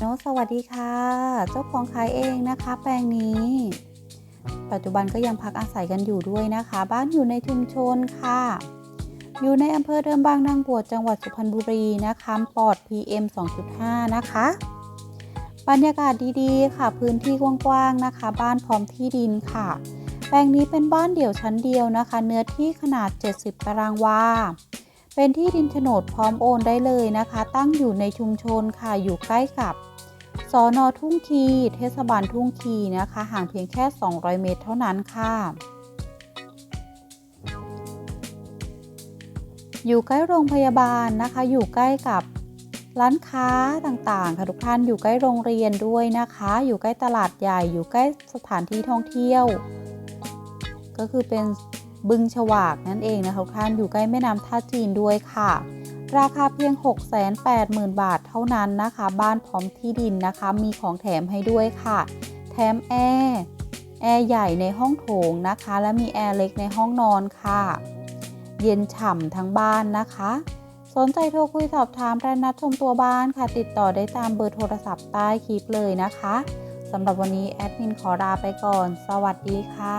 โนตสวัสดีค่ะ เจ้าของขายเองนะคะ แปลงนี้ ปัจจุบันก็ยังพักอาศัยกันอยู่ด้วยนะคะ บ้านอยู่ในชุมชนค่ะ อยู่ในอำเภอเดิมบางนางบวชจังหวัดสุพรรณบุรีนะคะปลอด PM 2.5 นะคะ บรรยากาศดีๆ ค่ะ พื้นที่กว้างๆนะคะ บ้านพร้อมที่ดินค่ะ แปลงนี้เป็นบ้านเดี่ยวชั้นเดียวนะคะ เนื้อที่ขนาด 70 ตารางวา เป็นที่ดินโฉนดพร้อมโอนได้เลยนะคะ ตั้งอยู่ในชุมชนค่ะอยู่ใกล้กับสอนอทุ่งคี เทศบาลทุ่งคีนะคะ ห่างเพียงแค่ 200 เมตรเท่านั้นค่ะ อยู่ใกล้โรงพยาบาลนะคะ อยู่ใกล้กับร้านค้าต่างๆ ค่ะทุกท่านอยู่ใกล้โรงเรียนด้วยนะคะ อยู่ใกล้ตลาดใหญ่ อยู่ใกล้สถานที่ท่องเที่ยว ก็คือเป็น บึงฉวากนั่นเองนะคะท่านอยู่ใกล้แม่น้ำท่าจีนด้วยค่ะ ราคาเพียง 680,000 บาทเท่านั้นนะคะ บ้านพร้อมที่ดินนะคะ มีของแถมให้ด้วยค่ะ แถมแอร์แอร์ใหญ่ในห้องโถงนะคะ และมีแอร์เล็กในห้องนอนค่ะ เย็นฉ่ำทั้งบ้านนะคะ สนใจโทรคุยสอบถามและนัดชมตัวบ้านค่ะ ติดต่อได้ตามเบอร์โทรศัพท์ใต้คลิปเลยนะคะสำหรับวันนี้แอดมินขอลาไปก่อน สวัสดีค่ะ